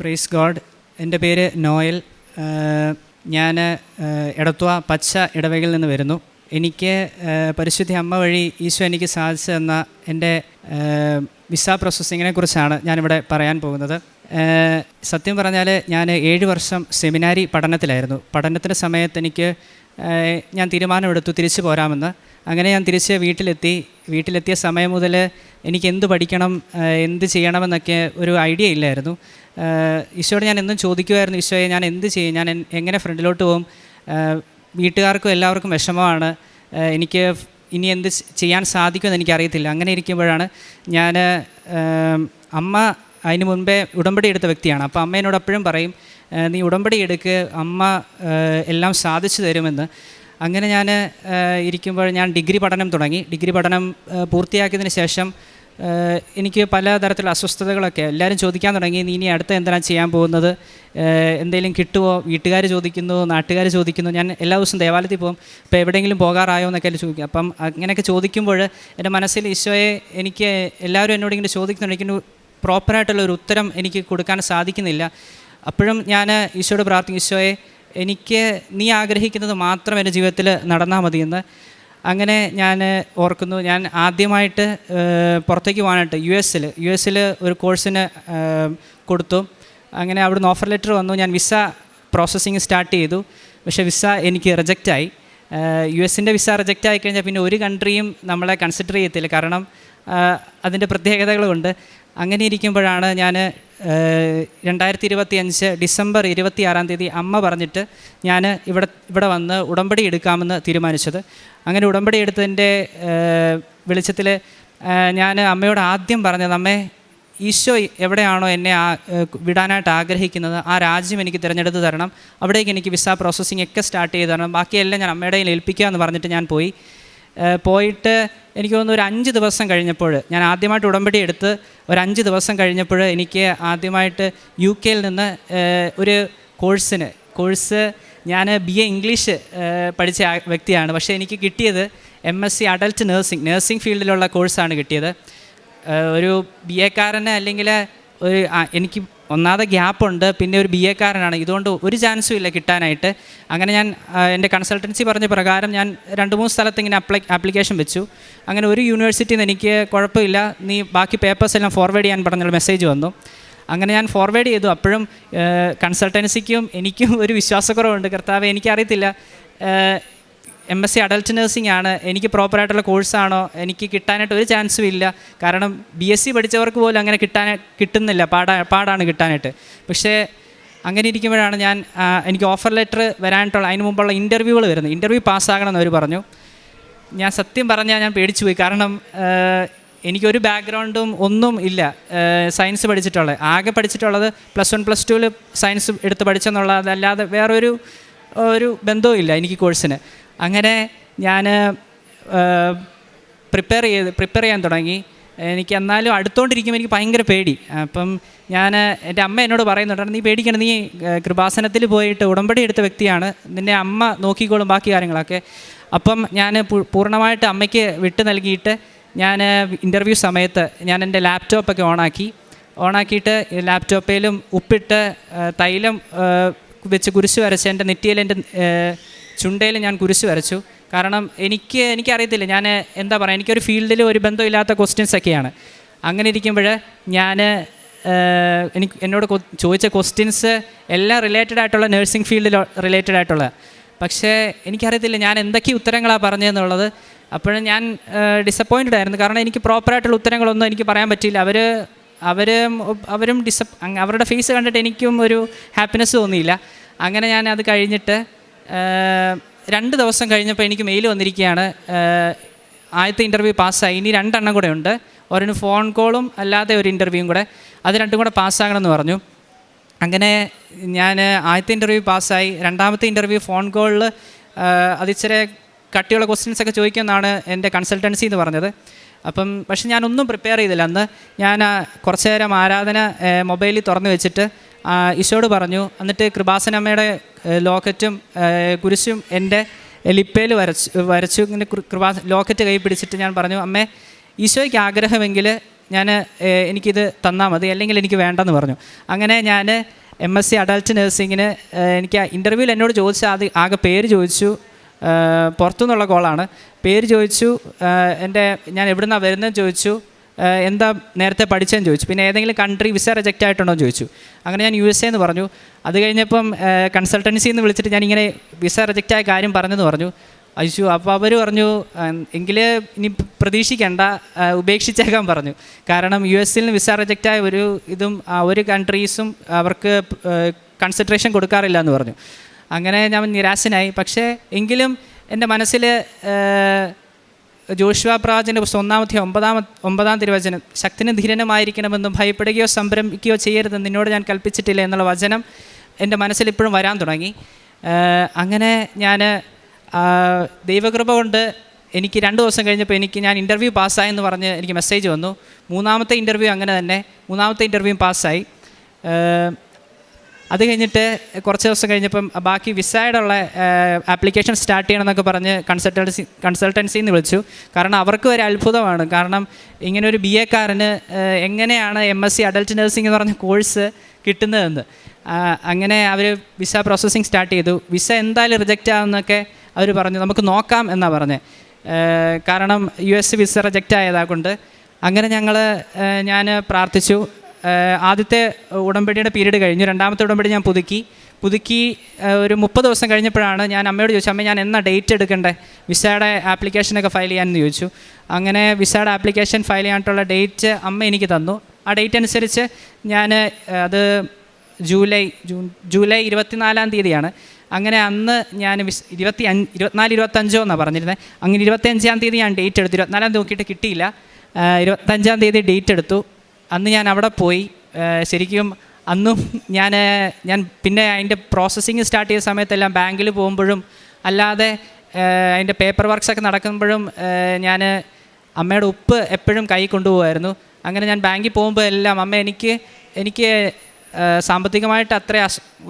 Praise God എന്റെ പേര് Noel. ഞാൻ എടത്വ പച്ച ഇടവകയിൽ നിന്ന് വരുന്നു. എനിക്ക് പരിശുദ്ധി അമ്മ വഴി ഈശോ എനിക്ക് സാധിച്ചു തന്ന എന്റെ വിസ പ്രോസസ്സിങ്ങിനെ കുറിച്ചാണ് ഞാനിവിടെ പറയാൻ പോകുന്നത്. സത്യം പറഞ്ഞാൽ ഞാൻ ഏഴ് വർഷം സെമിനാരി പഠനത്തിലായിരുന്നു. പഠനത്തിന്റെ സമയത്ത് എനിക്ക് ഞാൻ തീരുമാനമെടുത്തു തിരിച്ചു പോരാമെന്ന്. അങ്ങനെ ഞാൻ തിരിച്ച് വീട്ടിലെത്തി. വീട്ടിലെത്തിയ സമയം മുതൽ എനിക്ക് എന്ത് പഠിക്കണം എന്ത് ചെയ്യണമെന്നൊക്കെ ഒരു ഐഡിയ ഇല്ലായിരുന്നു. ഈശോയോട് ഞാൻ എന്നും ചോദിക്കുമായിരുന്നു ഈശോയെ ഞാൻ എന്ത് ചെയ്യും? ഞാൻ എങ്ങനെ ഫ്രണ്ടിലോട്ട് പോകും? വീട്ടുകാർക്കും എല്ലാവർക്കും വിഷമമാണ്. എനിക്ക് ഇനി എന്ത് ചെയ്യാൻ സാധിക്കുമെന്ന് എനിക്കറിയത്തില്ല. അങ്ങനെ ഇരിക്കുമ്പോഴാണ് ഞാൻ അമ്മ അതിന് മുൻപേ ഉടമ്പടി എടുത്ത വ്യക്തിയാണ്. അപ്പോൾ അമ്മ എപ്പോഴും പറയും നീ ഉടമ്പടി എടുക്ക് അമ്മ എല്ലാം സാധിച്ചു തരുമെന്ന്. അങ്ങനെ ഞാൻ ഇരിക്കുമ്പോൾ ഞാൻ ഡിഗ്രി പഠനം തുടങ്ങി. ഡിഗ്രി പഠനം പൂർത്തിയാക്കിയതിന് ശേഷം എനിക്ക് പലതരത്തിലുള്ള അസ്വസ്ഥതകളൊക്കെ എല്ലാവരും ചോദിക്കാൻ തുടങ്ങി. നീ ഇനി അടുത്ത എന്താണ് ചെയ്യാൻ പോകുന്നത്? എന്തെങ്കിലും കിട്ടുമോ വീട്ടുകാർ ചോദിക്കുന്നു നാട്ടുകാർ ചോദിക്കുന്നു. ഞാൻ എല്ലാ ദിവസവും ദേവാലയത്തിൽ പോകും. ഇപ്പോൾ എവിടെയെങ്കിലും പോകാറായോ എന്നൊക്കെ ചോദിക്കും. അപ്പം അങ്ങനെയൊക്കെ ചോദിക്കുമ്പോൾ എന്റെ മനസ്സിൽ ഈശോയെ എനിക്ക് എല്ലാവരും എന്നോട് ഇങ്ങനെ ചോദിക്കുന്നുണ്ട് എനിക്ക് പ്രോപ്പറായിട്ടുള്ള ഒരു ഉത്തരം എനിക്ക് കൊടുക്കാൻ സാധിക്കുന്നില്ല. അപ്പോഴും ഞാൻ ഈശോയോട് പ്രാർത്ഥിക്കും ഈശോയെ എനിക്ക് നീ ആഗ്രഹിക്കുന്നത് മാത്രം എന്റെ ജീവിതത്തിൽ നടന്നാൽ മതിയെന്ന് അങ്ങനെ ഞാൻ ഓർക്കുന്നു. ഞാൻ ആദ്യമായിട്ട് പുറത്തേക്ക് പോകാനായിട്ട് യു എസിൽ യു എസിൽ ഒരു കോഴ്സിന് കൊടുത്തു. അങ്ങനെ അവിടുന്ന് ഓഫർ ലെറ്റർ വന്നു. ഞാൻ വിസ പ്രോസസ്സിങ് സ്റ്റാർട്ട് ചെയ്തു. പക്ഷേ വിസ എനിക്ക് റിജക്റ്റായി യു എസിന്റെ വിസ റിജക്റ്റ് ആയി കഴിഞ്ഞാൽ പിന്നെ ഒരു കൺട്രിയും നമ്മളെ കൺസിഡർ ചെയ്യത്തില്ല. കാരണം അതിന്റെ പ്രത്യേകതകളുണ്ട്. അങ്ങനെ ഇരിക്കുമ്പോഴാണ് ഞാൻ രണ്ടായിരത്തി ഇരുപത്തി അഞ്ച് ഡിസംബർ ഇരുപത്തി ആറാം തീയതി അമ്മ പറഞ്ഞിട്ട് ഞാൻ ഇവിടെ ഇവിടെ വന്ന് ഉടമ്പടി എടുക്കാമെന്ന് തീരുമാനിച്ചത്. അങ്ങനെ ഉടമ്പടി എടുത്തതിന്റെ വെളിച്ചത്തിൽ ഞാൻ അമ്മയോട് ആദ്യം പറഞ്ഞത് അമ്മേ ഈശോ എവിടെയാണോ എന്നെ വിടാനായിട്ട് ആഗ്രഹിക്കുന്നത്? ആ രാജ്യം എനിക്ക് തിരഞ്ഞെടുത്ത് തരണം. അവിടേക്ക് എനിക്ക് വിസ പ്രോസസ്സിംഗ് ഒക്കെ സ്റ്റാർട്ട് ചെയ്ത് തരണം. ബാക്കിയെല്ലാം ഞാൻ അമ്മയുടെ ഏൽപ്പിക്കുക എന്ന് പറഞ്ഞിട്ട് ഞാൻ പോയി. പോയിട്ട് എനിക്ക് തോന്നുന്നു ഒരു അഞ്ച് ദിവസം കഴിഞ്ഞപ്പോൾ ഞാൻ ആദ്യമായിട്ട് ഉടമ്പടി എടുത്ത് ഒരു അഞ്ച് ദിവസം കഴിഞ്ഞപ്പോൾ എനിക്ക് ആദ്യമായിട്ട് യു കെയിൽ നിന്ന് ഒരു കോഴ്സിന് കോഴ്സ് ഞാൻ ബി എ ഇംഗ്ലീഷ് പഠിച്ച വ്യക്തിയാണ്. പക്ഷേ എനിക്ക് കിട്ടിയത് M S C adult nursing nursing ഫീൽഡിലുള്ള കോഴ്സാണ് കിട്ടിയത്. ഒരു ബി എക്കാരന് അല്ലെങ്കിൽ ഒരു എനിക്ക് ഒന്നാമതെ ഗ്യാപ്പുണ്ട്. പിന്നെ ഒരു ബി എക്കാരനാണ് ഇതുകൊണ്ട് ഒരു ചാൻസും ഇല്ല കിട്ടാനായിട്ട്. അങ്ങനെ ഞാൻ എന്റെ കൺസൾട്ടൻസി പറഞ്ഞ പ്രകാരം ഞാൻ രണ്ട് മൂന്ന് സ്ഥലത്ത് ഇങ്ങനെ അപ്ലൈ ആപ്ലിക്കേഷൻ വെച്ചു. അങ്ങനെ ഒരു യൂണിവേഴ്സിറ്റിയിൽ നിന്ന് എനിക്ക് കുഴപ്പമില്ല. നീ ബാക്കി പേപ്പേഴ്സ് എല്ലാം ഫോർവേഡ് ചെയ്യാൻ പറഞ്ഞുള്ള മെസ്സേജ് വന്നു. അങ്ങനെ ഞാൻ ഫോർവേഡ് ചെയ്തു. അപ്പോഴും കൺസൾട്ടൻസിക്കും എനിക്കും ഒരു വിശ്വാസക്കുറവുണ്ട്. കർത്താവ് എനിക്കറിയത്തില്ല. M S C adult nursing ആണ്. എനിക്ക് പ്രോപ്പറായിട്ടുള്ള കോഴ്സാണോ എനിക്ക് കിട്ടാനായിട്ട് ഒരു ചാൻസും ഇല്ല. കാരണം ബി എസ് സി പഠിച്ചവർക്ക് പോലും അങ്ങനെ കിട്ടാൻ കിട്ടുന്നില്ല. പാടാ പാടാണ് കിട്ടാനായിട്ട്. പക്ഷേ അങ്ങനെ ഇരിക്കുമ്പോഴാണ് ഞാൻ എനിക്ക് ഓഫർ ലെറ്റർ വരാനായിട്ടുള്ള അതിന് മുമ്പുള്ള ഇന്റർവ്യൂകൾ വരുന്നത്. ഇന്റർവ്യൂ പാസ്സാകണമെന്ന് അവർ പറഞ്ഞു. ഞാൻ സത്യം പറഞ്ഞാൽ ഞാൻ പേടിച്ചു പോയി. കാരണം എനിക്കൊരു ബാക്ക്ഗ്രൗണ്ടും ഒന്നും ഇല്ല. സയൻസ് പഠിച്ചിട്ടുള്ളത്. ആകെ പഠിച്ചിട്ടുള്ളത് പ്ലസ് വൺ പ്ലസ് ടുവിൽ സയൻസ് എടുത്ത് പഠിച്ചെന്നുള്ളതല്ലാതെ വേറൊരു ഒരു ബന്ധവും ഇല്ല എനിക്ക് കോഴ്സിന് അങ്ങനെ ഞാൻ പ്രിപ്പയർ ചെയ്ത് പ്രിപ്പയർ ചെയ്യാൻ തുടങ്ങി. എനിക്ക് എന്നാലും അടുത്തോണ്ടിരിക്കുമ്പോൾ എനിക്ക് ഭയങ്കര പേടി. അപ്പം ഞാൻ എന്റെ അമ്മ എന്നോട് പറയുന്നുണ്ട് നീ പേടിക്കണം നീ കൃപാസനത്തിൽ പോയിട്ട് ഉടമ്പടി എടുത്ത വ്യക്തിയാണ്. നിന്നെ അമ്മ നോക്കിക്കോളും ബാക്കി കാര്യങ്ങളൊക്കെ. അപ്പം ഞാൻ പൂർണമായിട്ട് അമ്മയ്ക്ക് വിട്ട് നൽകിയിട്ട് ഞാൻ ഇന്റർവ്യൂ സമയത്ത് ഞാൻ എന്റെ ലാപ്ടോപ്പൊക്കെ ഓണാക്കി. ഓണാക്കിയിട്ട് ലാപ്ടോപ്പിലും ഉപ്പിട്ട് തൈലം വെച്ച് കുരിശ് വരച്ച് എന്റെ നെറ്റിയിൽ എന്റെ ചുണ്ടയിൽ ഞാൻ കുരിശ് വരച്ചു. കാരണം എനിക്ക് എനിക്കറിയത്തില്ല ഞാൻ എന്താ പറയുക എനിക്കൊരു ഫീൽഡിൽ ഒരു ബന്ധമില്ലാത്ത ക്വസ്റ്റ്യൻസ് ഒക്കെയാണ്. അങ്ങനെ ഇരിക്കുമ്പോൾ ഞാൻ എനിക്ക് എന്നോട് ചോദിച്ച ക്വസ്റ്റ്യൻസ് എല്ലാം റിലേറ്റഡ് ആയിട്ടുള്ള നഴ്സിംഗ് ഫീൽഡിൽ റിലേറ്റഡ് ആയിട്ടുള്ള. പക്ഷേ എനിക്കറിയത്തില്ല ഞാൻ എന്തൊക്കെ ഉത്തരങ്ങളാണ് പറഞ്ഞതെന്നുള്ളത് അപ്പോഴും ഞാൻ ഡിസപ്പോയിന്റഡ് ആയിരുന്നു. കാരണം എനിക്ക് പ്രോപ്പറായിട്ടുള്ള ഉത്തരങ്ങളൊന്നും എനിക്ക് പറയാൻ പറ്റിയില്ല. അവർ അവർ അവരും ഡിസ അവരുടെ ഫേസ് കണ്ടിട്ട് എനിക്കും ഒരു ഹാപ്പിനെസ് തോന്നിയില്ല. അങ്ങനെ ഞാൻ അത് കഴിഞ്ഞിട്ട് രണ്ട് ദിവസം കഴിഞ്ഞപ്പോൾ എനിക്ക് മെയിൽ വന്നിരിക്കുകയാണ്. ആദ്യത്തെ ഇന്റർവ്യൂ പാസ്സായി. ഇനി രണ്ടെണ്ണം കൂടെ ഉണ്ട്. ഒരെണ്ണം ഫോൺ കോളും അല്ലാതെ ഒരു ഇന്റർവ്യൂവും കൂടെ. അത് രണ്ടും കൂടെ പാസ്സാകണമെന്ന് പറഞ്ഞു. അങ്ങനെ ഞാൻ ആദ്യത്തെ ഇന്റർവ്യൂ പാസ്സായി. രണ്ടാമത്തെ ഇന്റർവ്യൂ ഫോൺ കോളിൽ അതിച്ചിരി കട്ടിയുള്ള ക്വസ്റ്റ്യൻസ് ഒക്കെ ചോദിക്കുമെന്നാണ് എന്റെ കൺസൾട്ടൻസി എന്ന് പറഞ്ഞത്. അപ്പം പക്ഷെ ഞാനൊന്നും പ്രിപ്പയർ ചെയ്തില്ല. അന്ന് ഞാൻ കുറച്ചു നേരം ആരാധന മൊബൈലിൽ തുറന്നു വെച്ചിട്ട് ഈശോട് പറഞ്ഞു എന്നിട്ട് കൃപാസനമ്മയുടെ ലോക്കറ്റും കുരിശും എന്റെ ലിപ്പയിൽ വരച്ച് വരച്ചു ഇങ്ങനെ കൃപാ ലോക്കറ്റ് കൈ പിടിച്ചിട്ട് ഞാൻ പറഞ്ഞു അമ്മേ ഈശോയ്ക്ക് ആഗ്രഹമെങ്കിൽ ഞാൻ എനിക്കിത് തന്നാൽ മതി അല്ലെങ്കിൽ എനിക്ക് വേണ്ടെന്ന് പറഞ്ഞു. അങ്ങനെ ഞാൻ എം എസ് സി അഡൽട്ട് നഴ്സിങ്ങിന് എനിക്ക് ഇന്റർവ്യൂവിൽ എന്നോട് ചോദിച്ച അത് ആകെ പേര് ചോദിച്ചു പുറത്തുനിന്നുള്ള കോളാണ് പേര് ചോദിച്ചു എന്റെ ഞാൻ എവിടുന്നാണ് വരുന്നതെന്ന് ചോദിച്ചു എന്താ നേരത്തെ പഠിച്ചതെന്ന് ചോദിച്ചു. പിന്നെ ഏതെങ്കിലും കൺട്രി വിസ റിജക്റ്റ് ആയിട്ടുണ്ടോ എന്ന് ചോദിച്ചു. അങ്ങനെ ഞാൻ യു എസ് എന്ന് പറഞ്ഞു. അത് കഴിഞ്ഞപ്പം കൺസൾട്ടൻസി എന്ന് വിളിച്ചിട്ട് ഞാൻ ഇങ്ങനെ വിസ റിജക്റ്റ് ആയ കാര്യം പറഞ്ഞെന്ന് പറഞ്ഞു. അയച്ചു അപ്പോൾ അവർ പറഞ്ഞു എങ്കിൽ ഇനി പ്രതീക്ഷിക്കേണ്ട ഉപേക്ഷിച്ചേക്കാൻ പറഞ്ഞു. കാരണം യു എസിൽ നിന്ന് വിസ റിജക്റ്റ് ആയ ഒരു ഇതും ഒരു കൺട്രീസും അവർക്ക് കൺസിഡറേഷൻ കൊടുക്കാറില്ല എന്ന് പറഞ്ഞു. അങ്ങനെ ഞാൻ നിരാശനായി. പക്ഷേ എങ്കിലും എന്റെ മനസ്സിൽ ജോഷുവ പ്രവാചന്റെ പുസ്തകം ഒന്നാമത്തെ ഒമ്പതാം ഒമ്പതാം തിരുവചനം. ശക്തിനും ധീരനുമായിരിക്കണമെന്നും ഭയപ്പെടുകയോ സംരംഭിക്കുകയോ ചെയ്യരുതെന്ന് നിന്നോട് ഞാൻ കൽപ്പിച്ചിട്ടില്ല എന്നുള്ള വചനം എന്റെ മനസ്സിൽ ഇപ്പോഴും വരാൻ തുടങ്ങി. അങ്ങനെ ഞാൻ ദൈവകൃപ കൊണ്ട് എനിക്ക് രണ്ട് ദിവസം കഴിഞ്ഞപ്പോൾ എനിക്ക് ഞാൻ ഇന്റർവ്യൂ പാസ്സായെന്ന് പറഞ്ഞ് എനിക്ക് മെസ്സേജ് വന്നു. മൂന്നാമത്തെ ഇന്റർവ്യൂ അങ്ങനെ തന്നെ. മൂന്നാമത്തെ ഇന്റർവ്യൂ പാസ്സായി. അത് കഴിഞ്ഞിട്ട് കുറച്ച് ദിവസം കഴിഞ്ഞപ്പം ബാക്കി വിസയുടെ ആപ്ലിക്കേഷൻ സ്റ്റാർട്ട് ചെയ്യണമെന്നൊക്കെ പറഞ്ഞ് കൺസൾട്ടൻസി കൺസൾട്ടൻസിയിൽ വിളിച്ചു. കാരണം അവർക്ക് ഒരു അത്ഭുതമാണ്. കാരണം ഇങ്ങനെ ഒരു ബി എക്കാരന് എങ്ങനെയാണ് M S C adult nursing എന്ന് പറഞ്ഞ കോഴ്സ് കിട്ടുന്നതെന്ന്. അങ്ങനെ അവർ വിസ പ്രോസസ്സിങ് സ്റ്റാർട്ട് ചെയ്തു. വിസ എന്തായാലും റിജക്റ്റ് ആകുമെന്നൊക്കെ അവർ പറഞ്ഞു. നമുക്ക് നോക്കാം എന്നാണ് പറഞ്ഞത് കാരണം യു എസ് വിസ റിജക്റ്റ് ആയതാ കൊണ്ട് അങ്ങനെ ഞങ്ങൾ ഞാൻ പ്രാർത്ഥിച്ചു. ആദ്യത്തെ ഉടമ്പടിയുടെ പീരീഡ് കഴിഞ്ഞു. രണ്ടാമത്തെ ഉടമ്പടി ഞാൻ പുതുക്കി. പുതുക്കി ഒരു മുപ്പത് ദിവസം കഴിഞ്ഞപ്പോഴാണ് ഞാൻ അമ്മയോട് ചോദിച്ചു അമ്മ ഞാൻ എന്നാ ഡേറ്റ് എടുക്കണ്ടേ? വിസയുടെ ആപ്ലിക്കേഷനൊക്കെ ഫയൽ ചെയ്യാമെന്ന് ചോദിച്ചു. അങ്ങനെ വിസയുടെ ആപ്ലിക്കേഷൻ ഫയൽ ചെയ്യാനായിട്ടുള്ള ഡേറ്റ് അമ്മ എനിക്ക് തന്നു. ആ ഡേറ്റ് അനുസരിച്ച് ഞാൻ അത് ജൂലൈ ജൂൺ ജൂലൈ ഇരുപത്തിനാലാം തീയതിയാണ്. അങ്ങനെ അന്ന് ഞാൻ വിസ് ഇരുപത്തി അഞ്ച് ഇരുപത്തിനാല് ഇരുപത്തഞ്ചോ എന്നാണ് പറഞ്ഞിരുന്നത് അങ്ങനെ ഇരുപത്തഞ്ചാം തീയതി ഞാൻ ഡേറ്റ് എടുത്തു. ഇരുപത്തിനാലാം നോക്കിയിട്ട് കിട്ടിയില്ല. ഇരുപത്തഞ്ചാം തീയതി ഡേറ്റ് എടുത്തു. അന്ന് ഞാൻ അവിടെ പോയി. ശരിക്കും അന്നും ഞാൻ ഞാൻ പിന്നെ അതിന്റെ പ്രോസസ്സിങ് സ്റ്റാർട്ട് ചെയ്ത സമയത്തെല്ലാം ബാങ്കിൽ പോകുമ്പോഴും അല്ലാതെ അതിന്റെ പേപ്പർ വർക്ക്സൊക്കെ നടക്കുമ്പോഴും ഞാൻ അമ്മയുടെ ഉപ്പ് എപ്പോഴും കൈ കൊണ്ടുപോകുമായിരുന്നു. അങ്ങനെ ഞാൻ ബാങ്കിൽ പോകുമ്പോൾ എല്ലാം അമ്മ എനിക്ക് എനിക്ക് സാമ്പത്തികമായിട്ട് അത്ര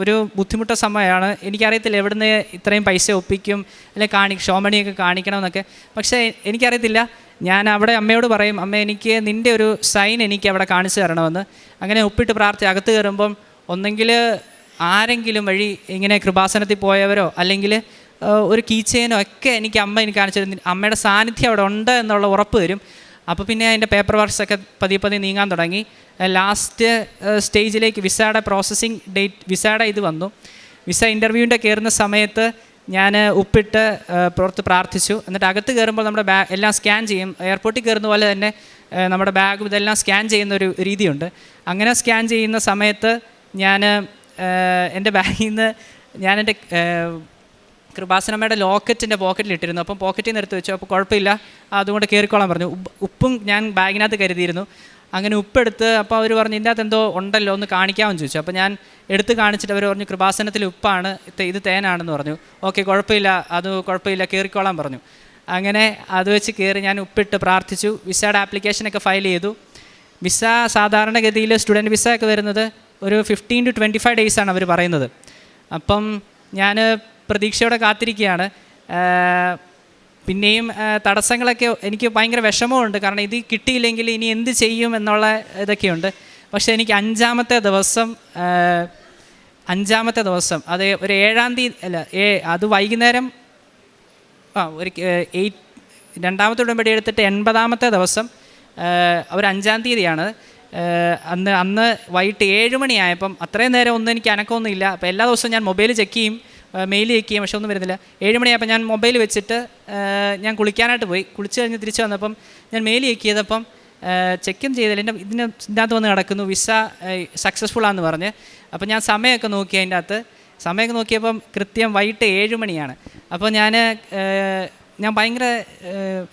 ഒരു ബുദ്ധിമുട്ട സമയമാണ്. എനിക്കറിയത്തില്ല എവിടുന്ന് ഇത്രയും പൈസ ഒപ്പിക്കും അല്ലെങ്കിൽ കാണി ഷോമണിയൊക്കെ കാണിക്കണമെന്നൊക്കെ. പക്ഷേ എനിക്കറിയത്തില്ല ഞാൻ അവിടെ അമ്മയോട് പറയും അമ്മ എനിക്ക് നിന്റെ ഒരു സൈൻ എനിക്ക് അവിടെ കാണിച്ചു തരണമെന്ന്. അങ്ങനെ ഒപ്പിട്ട് പ്രാർത്ഥി അകത്ത് കയറുമ്പം ഒന്നെങ്കിൽ ആരെങ്കിലും വഴി ഇങ്ങനെ കൃപാസനത്തിൽ പോയവരോ അല്ലെങ്കിൽ ഒരു കീച്ചേനോ ഒക്കെ എനിക്ക് അമ്മ എനിക്ക് കാണിച്ചു തരും. അമ്മയുടെ സാന്നിധ്യം അവിടെ ഉണ്ട് എന്നുള്ള ഉറപ്പ് വരും. അപ്പോൾ പിന്നെ അതിന്റെ പേപ്പർ വർക്ക്സൊക്കെ പതിയെ പതിയെ നീങ്ങാൻ തുടങ്ങി. ലാസ്റ്റ് സ്റ്റേജിലേക്ക് വിസയുടെ പ്രോസസ്സിങ് ഡേറ്റ് വിസയുടെ ഇത് വന്നു. വിസ ഇന്റർവ്യൂവിന്റെ കയറുന്ന സമയത്ത് ഞാൻ ഉപ്പിട്ട് പുറത്ത് പ്രാർത്ഥിച്ചു. എന്നിട്ട് അകത്ത് കയറുമ്പോൾ നമ്മുടെ ബാ എല്ലാം സ്കാൻ ചെയ്യും. എയർപോർട്ടിൽ കയറുന്ന പോലെ തന്നെ നമ്മുടെ ബാഗും ഇതെല്ലാം സ്കാൻ ചെയ്യുന്ന ഒരു രീതിയുണ്ട്. അങ്ങനെ സ്കാൻ ചെയ്യുന്ന സമയത്ത് ഞാൻ എന്റെ ബാഗിൽ നിന്ന് ഞാൻ എന്റെ കൃപാസനമ്മയുടെ ലോക്കറ്റിന്റെ പോക്കറ്റിൽ ഇട്ടിരുന്നു. അപ്പം പോക്കറ്റിൽ നിന്ന് എടുത്ത് വെച്ചു. അപ്പോൾ കുഴപ്പമില്ല. അതുകൊണ്ട് കയറിക്കോളാൻ പറഞ്ഞു. ഉപ്പും ഞാൻ ബാഗിനകത്ത് കരുതിയിരുന്നു. അങ്ങനെ ഉപ്പെടുത്ത് അപ്പോൾ അവർ പറഞ്ഞു ഇതിന്റെ അകത്ത് എന്തോ ഉണ്ടല്ലോ ഒന്ന് കാണിക്കാമെന്ന് ചോദിച്ചു. അപ്പോൾ ഞാൻ എടുത്ത് കാണിച്ചിട്ട് അവർ പറഞ്ഞു കൃപാസനത്തിൽ ഉപ്പാണ് ഇത് തേനാണെന്ന് പറഞ്ഞു. ഓക്കെ കുഴപ്പമില്ല അത് കുഴപ്പമില്ല കയറിക്കോളാൻ പറഞ്ഞു. അങ്ങനെ അത് വെച്ച് കയറി ഞാൻ ഉപ്പിട്ട് പ്രാർത്ഥിച്ചു. വിസയുടെ ആപ്ലിക്കേഷനൊക്കെ ഫയൽ ചെയ്തു. വിസ സാധാരണഗതിയിൽ സ്റ്റുഡന്റ് വിസ ഒക്കെ വരുന്നത് ഒരു ഫിഫ്റ്റീൻ ടു ട്വന്റി ഫൈവ് ഡേയ്സാണ് അവർ പറയുന്നത്. അപ്പം ഞാൻ പ്രതീക്ഷയോടെ കാത്തിരിക്കുകയാണ്. പിന്നെയും തടസ്സങ്ങളൊക്കെ എനിക്ക് ഭയങ്കര വിഷമമുണ്ട്. കാരണം ഇത് കിട്ടിയില്ലെങ്കിൽ ഇനി എന്ത് ചെയ്യും എന്നുള്ള ഇതൊക്കെയുണ്ട്. പക്ഷേ എനിക്ക് അഞ്ചാമത്തെ ദിവസം അഞ്ചാമത്തെ ദിവസം അത് ഒരു ഏഴാം തീയതി അല്ല ഏ അത് വൈകുന്നേരം ആ ഒരു എയ്റ്റ് രണ്ടാമത്തെ ഉടമ്പടി എടുത്തിട്ട് എൺപതാമത്തെ ദിവസം ഒരു അഞ്ചാം തീയതിയാണ്. അന്ന് അന്ന് വൈകിട്ട് ഏഴ് മണിയായപ്പം അത്രയും നേരം ഒന്നും എനിക്ക് അനക്കമൊന്നുമില്ല. അപ്പോൾ എല്ലാ ദിവസവും ഞാൻ മൊബൈൽ ചെക്ക് ചെയ്യും. മെയിൽ ചെയ്യും പക്ഷെ ഒന്നും വരുന്നില്ല. ഏഴ് മണിയായപ്പോൾ ഞാൻ മൊബൈൽ വെച്ചിട്ട് ഞാൻ കുളിക്കാനായിട്ട് പോയി. കുളിച്ച് കഴിഞ്ഞ് തിരിച്ചു വന്നപ്പം ഞാൻ മെയിൽ ചെക്ക് ചെയ്തപ്പം ചെക്കും ചെയ്തില്ല എന്റെ ഇതിന് ഇതിനകത്ത് വന്ന് കിടക്കുന്നു വിസ സക്സസ്ഫുൾ ആണെന്ന് പറഞ്ഞ്. അപ്പോൾ ഞാൻ സമയമൊക്കെ നോക്കി അതിന്റെ അകത്ത്. സമയമൊക്കെ നോക്കിയപ്പം കൃത്യം വൈകിട്ട് ഏഴ് മണിയാണ്. അപ്പോൾ ഞാൻ ഞാൻ ഭയങ്കര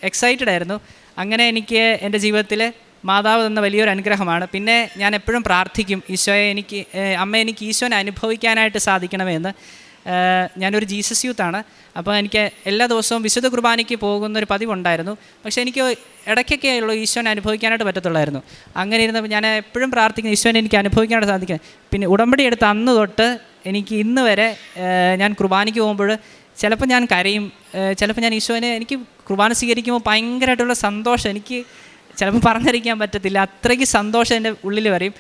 എക്സൈറ്റഡ് ആയിരുന്നു. അങ്ങനെ എനിക്ക് എന്റെ ജീവിതത്തിൽ മാതാവ് തന്ന വലിയൊരു അനുഗ്രഹമാണ്. പിന്നെ ഞാൻ എപ്പോഴും പ്രാർത്ഥിക്കും ഈശോയെ എനിക്ക് അമ്മ എനിക്ക് ഈശോനെ അനുഭവിക്കാനായിട്ട് സാധിക്കണമേ എന്ന് ഏഹ്, ഞാനൊരു ജീസസ് യൂത്താണ്. അപ്പോൾ എനിക്ക് എല്ലാ ദിവസവും വിശുദ്ധ കുർബാനയ്ക്ക് പോകുന്ന ഒരു പതിവുണ്ടായിരുന്നു. പക്ഷേ എനിക്ക് ഇടയ്ക്കൊക്കെ ഉള്ളൂ ഈശോനെ അനുഭവിക്കാനായിട്ട് പറ്റത്തുള്ളായിരുന്നു. അങ്ങനെ ഇരുന്നപ്പോൾ ഞാൻ എപ്പോഴും പ്രാർത്ഥിക്കുന്ന ഈശോനെ എനിക്ക് അനുഭവിക്കാനായിട്ട് സാധിക്കുന്നത് പിന്നെ ഉടമ്പടി എടുത്ത അന്ന് തൊട്ട് എനിക്ക് ഇന്ന് വരെ ഞാൻ കുർബാനയ്ക്ക് പോകുമ്പോൾ ചിലപ്പോൾ ഞാൻ കരയും. ചിലപ്പോൾ ഞാൻ ഈശോനെ എനിക്ക് കുർബാന സ്വീകരിക്കുമ്പോൾ ഭയങ്കരമായിട്ടുള്ള സന്തോഷം. എനിക്ക് ചിലപ്പോൾ പറഞ്ഞറിയിക്കാൻ പറ്റത്തില്ല. അത്രയ്ക്ക് സന്തോഷം എന്റെ ഉള്ളിൽ വരും.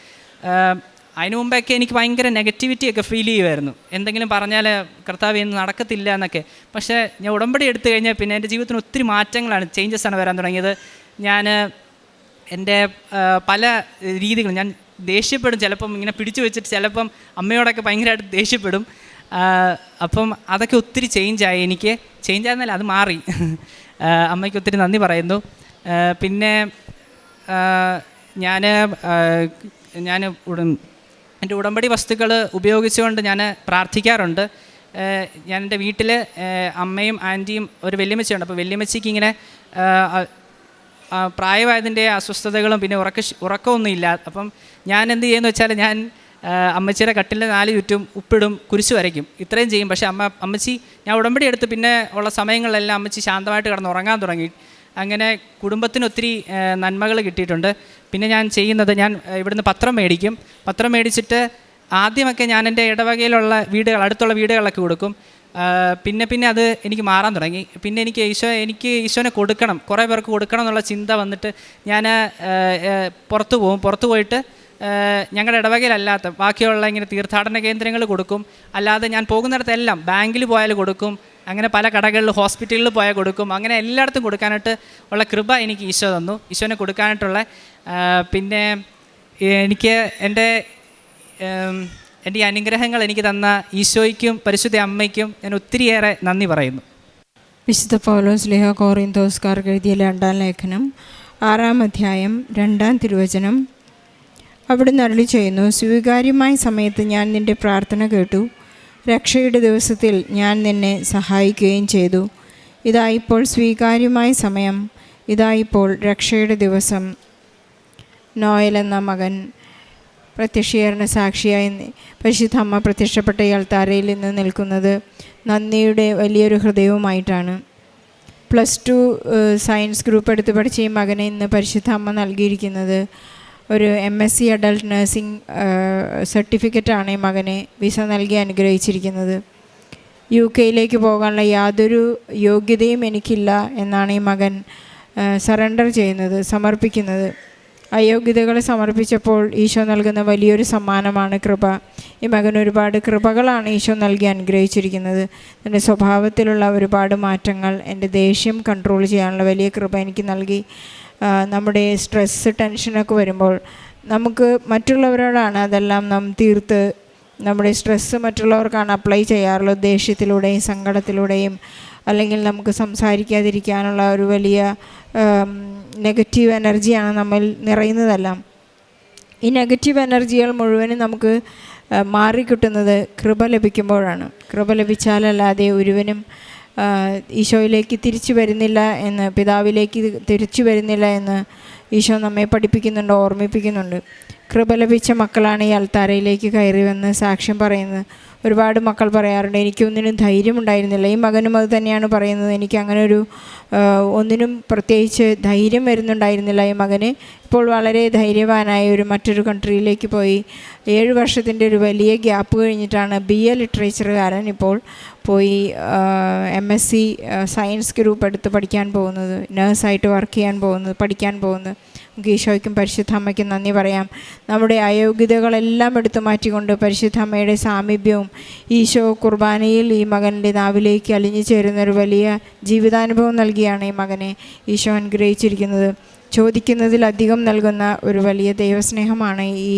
അതിനു മുമ്പൊക്കെ എനിക്ക് ഭയങ്കര നെഗറ്റിവിറ്റി ഒക്കെ ഫീൽ ചെയ്യുമായിരുന്നു. എന്തെങ്കിലും പറഞ്ഞാൽ കർത്താവ് ഇന്ന് നടക്കത്തില്ല എന്നൊക്കെ. പക്ഷേ ഞാൻ ഉടമ്പടി എടുത്തു കഴിഞ്ഞാൽ പിന്നെ എന്റെ ജീവിതത്തിന് ഒത്തിരി മാറ്റങ്ങളാണ് ചേഞ്ചസ് ആണ് വരാൻ തുടങ്ങിയത്. ഞാൻ എന്റെ പല രീതികൾ ഞാൻ ദേഷ്യപ്പെടും ചിലപ്പം ഇങ്ങനെ പിടിച്ചു വെച്ചിട്ട് ചിലപ്പം അമ്മയോടൊക്കെ ഭയങ്കരമായിട്ട് ദേഷ്യപ്പെടും. അപ്പം അതൊക്കെ ഒത്തിരി ചേഞ്ചായി എനിക്ക്. ചേഞ്ച് അത് മാറി. അമ്മയ്ക്ക് ഒത്തിരി നന്ദി പറയുന്നു. പിന്നെ ഞാൻ ഞാൻ ഉടൻ എന്റെ ഉടമ്പടി വസ്തുക്കൾ ഉപയോഗിച്ചുകൊണ്ട് ഞാൻ പ്രാർത്ഥിക്കാറുണ്ട്. ഞാൻ എന്റെ വീട്ടിൽ അമ്മയും ആന്റിയും ഒരു വെല്ലുമ്മച്ചിയുണ്ട് അപ്പോൾ വെല്ലുമച്ചിക്ക് ഇങ്ങനെ പ്രായമായതിന്റെ അസ്വസ്ഥതകളും പിന്നെ ഉറക്ക ഉറക്കമൊന്നും ഇല്ല. അപ്പം ഞാൻ എന്ത് ചെയ്യുമെന്ന് വെച്ചാൽ ഞാൻ അമ്മച്ചിയുടെ കട്ടിലിന്റെ നാല് ചുറ്റും ഉപ്പിടും കുരിശ് വരയ്ക്കും. ഇത്രയും ചെയ്യും. പക്ഷേ അമ്മ അമ്മച്ചി ഞാൻ ഉടമ്പടി എടുത്ത് പിന്നെ ഉള്ള സമയങ്ങളിലെല്ലാം അമ്മച്ചി ശാന്തമായിട്ട് കിടന്ന് ഉറങ്ങാൻ തുടങ്ങി. അങ്ങനെ കുടുംബത്തിന് ഒത്തിരി നന്മകൾ കിട്ടിയിട്ടുണ്ട്. പിന്നെ ഞാൻ ചെയ്യുന്നത് ഞാൻ ഇവിടുന്ന് പത്രം മേടിക്കും. പത്രം മേടിച്ചിട്ട് ആദ്യമൊക്കെ ഞാൻ എന്റെ ഇടവകയിലുള്ള വീടുകൾ അടുത്തുള്ള വീടുകളൊക്കെ കൊടുക്കും. പിന്നെ പിന്നെ അത് എനിക്ക് മാറാൻ തുടങ്ങി. പിന്നെ എനിക്ക് ഈശോ എനിക്ക് ഈശോനെ കൊടുക്കണം. കുറേ പേർക്ക് കൊടുക്കണം എന്നുള്ള ചിന്ത വന്നിട്ട് ഞാൻ പുറത്തു പോകും. പുറത്തു പോയിട്ട് ഞങ്ങളുടെ ഇടവകയിലല്ലാത്ത ബാക്കിയുള്ള ഇങ്ങനെ തീർത്ഥാടന കേന്ദ്രങ്ങൾ കൊടുക്കും. അല്ലാതെ ഞാൻ പോകുന്നിടത്തെല്ലാം ബാങ്കിൽ പോയാൽ കൊടുക്കും. അങ്ങനെ പല കടകളിൽ ഹോസ്പിറ്റലിൽ പോയാൽ കൊടുക്കും. അങ്ങനെ എല്ലായിടത്തും കൊടുക്കാനായിട്ട് ഉള്ള കൃപ എനിക്ക് ഈശോ തന്നു. ഈശോനെ കൊടുക്കാനായിട്ടുള്ള പിന്നെ എനിക്ക് എന്റെ എന്റെ ഈ അനുഗ്രഹങ്ങൾ എനിക്ക് തന്ന ഈശോയ്ക്കും പരിശുദ്ധ അമ്മയ്ക്കും ഞാൻ ഒത്തിരിയേറെ നന്ദി പറയുന്നു. വിശുദ്ധ പൗലോസ് ലേഹ കോറിന്തോസ്കാർക്ക് എഴുതിയ രണ്ടാം ലേഖനം ആറാം അധ്യായം രണ്ടാം തിരുവചനം. അവിടെ നരളി ചെയ്യുന്നു സ്വീകാര്യമായ സമയത്ത് ഞാൻ നിന്റെ പ്രാർത്ഥന കേട്ടു. രക്ഷയുടെ ദിവസത്തിൽ ഞാൻ നിന്നെ സഹായിക്കുകയും ചെയ്തു. ഇതാ ഇപ്പോൾ സ്വീകാര്യമായ സമയം. ഇതാ ഇപ്പോൾ രക്ഷയുടെ ദിവസം. നോയൽ എന്ന മകൻ പ്രത്യക്ഷീകരണ സാക്ഷിയായി പരിശുദ്ധ അമ്മ പ്രത്യക്ഷപ്പെട്ട ഇയാൾ തറയിൽ നിന്ന് നിൽക്കുന്നത് നന്ദിയുടെ വലിയൊരു ഹൃദയവുമായിട്ടാണ്. പ്ലസ് ടു സയൻസ് ഗ്രൂപ്പ് എടുത്ത് പഠിച്ച ഈ മകനെ ഇന്ന് പരിശുദ്ധ അമ്മ നൽകിയിരിക്കുന്നത്. ഒരു M S C adult nursing സർട്ടിഫിക്കറ്റാണ് ഈ മകനെ വിസ നൽകി അനുഗ്രഹിച്ചിരിക്കുന്നത്. യു കെയിലേക്ക് പോകാനുള്ള യാതൊരു യോഗ്യതയും എനിക്കില്ല എന്നാണ് ഈ മകൻ സറണ്ടർ ചെയ്യുന്നത് സമർപ്പിക്കുന്നത്. അയോഗ്യതകളെ സമർപ്പിച്ചപ്പോൾ ഈശോ നൽകുന്ന വലിയൊരു സമ്മാനമാണ് കൃപ. ഈ മകൻ ഒരുപാട് കൃപകളാണ് ഈശോ നൽകി അനുഗ്രഹിച്ചിരിക്കുന്നത്. എന്റെ സ്വഭാവത്തിലുള്ള ഒരുപാട് മാറ്റങ്ങൾ എന്റെ ദേഷ്യം കൺട്രോൾ ചെയ്യാനുള്ള വലിയ കൃപ എനിക്ക് നൽകി. നമ്മുടെ സ്ട്രെസ്സ് ടെൻഷനൊക്കെ വരുമ്പോൾ നമുക്ക് മറ്റുള്ളവരോടാണ് അതെല്ലാം നാം തീർത്ത് നമ്മുടെ സ്ട്രെസ്സ് മറ്റുള്ളവർക്കാണ് അപ്ലൈ ചെയ്യാറുള്ളത് ദേഷ്യത്തിലൂടെയും സങ്കടത്തിലൂടെയും അല്ലെങ്കിൽ നമുക്ക് സംസാരിക്കാതിരിക്കാനുള്ള ഒരു വലിയ നെഗറ്റീവ് എനർജിയാണ് നമ്മൾ നിറയുന്നതെല്ലാം. ഈ നെഗറ്റീവ് എനർജികൾ മുഴുവനും നമുക്ക് മാറിക്കിട്ടുന്നത് കൃപ ലഭിക്കുമ്പോഴാണ്. കൃപ ലഭിച്ചാലല്ലാതെ ഒരുവനും ഈശോയിലേക്ക് തിരിച്ചു വരുന്നില്ല എന്ന് പിതാവിലേക്ക് തിരിച്ചു വരുന്നില്ല എന്ന് ഈശോ നമ്മെ പഠിപ്പിക്കുന്നുണ്ട് ഓർമ്മിപ്പിക്കുന്നുണ്ട്. കൃപ ലഭിച്ച മക്കളാണ് ഈ അൽത്താരയിലേക്ക് കയറി വന്ന് സാക്ഷ്യം പറയുന്നത്. ഒരുപാട് മക്കൾ പറയാറുണ്ട് എനിക്കൊന്നിനും ധൈര്യമുണ്ടായിരുന്നില്ല. ഈ മകനും അത് തന്നെയാണ് പറയുന്നത്. എനിക്ക് അങ്ങനെ ഒരു ഒന്നിനും പ്രത്യേകിച്ച് ധൈര്യം വരുന്നുണ്ടായിരുന്നില്ല. ഈ മകന് ഇപ്പോൾ വളരെ ധൈര്യവാനായ ഒരു മറ്റൊരു കൺട്രിയിലേക്ക് പോയി. ഏഴ് വർഷത്തിന്റെ ഒരു വലിയ ഗ്യാപ്പ് കഴിഞ്ഞിട്ടാണ് ബി എ ലിറ്ററേച്ചറുകാരൻ ഇപ്പോൾ പോയി M S C science group എടുത്ത് പഠിക്കാൻ പോകുന്നത് നേഴ്സായിട്ട് വർക്ക് ചെയ്യാൻ പോകുന്നത് പഠിക്കാൻ പോകുന്നത്. നമുക്ക് ഈശോയ്ക്കും പരിശുദ്ധ അമ്മയ്ക്കും നന്ദി പറയാം. നമ്മുടെ അയോഗ്യതകളെല്ലാം എടുത്തു മാറ്റിക്കൊണ്ട് പരിശുദ്ധ അമ്മയുടെ സാമീപ്യവും ഈശോ കുർബാനയിൽ ഈ മകന്റെ നാവിലേക്ക് അലിഞ്ഞു ചേരുന്ന ഒരു വലിയ ജീവിതാനുഭവം നൽകിയാണ് ഈ മകനെ ഈശോ അനുഗ്രഹിച്ചിരിക്കുന്നത്. ചോദിക്കുന്നതിലധികം നൽകുന്ന ഒരു വലിയ ദൈവസ്നേഹമാണ് ഈ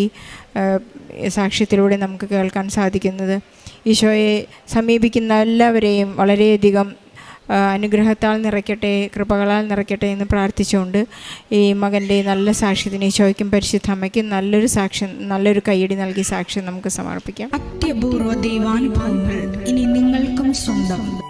സാക്ഷ്യത്തിലൂടെ നമുക്ക് കേൾക്കാൻ സാധിക്കുന്നത്. ഈശോയെ സമീപിക്കുന്ന എല്ലാവരെയും വളരെയധികം അനുഗ്രഹത്താൽ നിറയ്ക്കട്ടെ കൃപകളാൽ നിറയ്ക്കട്ടെ എന്ന് പ്രാർത്ഥിച്ചുകൊണ്ട് ഈ മകന്റെ നല്ല സാക്ഷ്യത്തിന് ഈശോയ്ക്കും പരിശുദ്ധ അമ്മയ്ക്കും നല്ലൊരു സാക്ഷ്യം നല്ലൊരു കൈയടി നൽകി സാക്ഷ്യം നമുക്ക് സമർപ്പിക്കാം. അത്യപൂർവ ദൈവാനുഭവങ്ങൾ ഇനി നിങ്ങൾക്കും സ്വന്തം.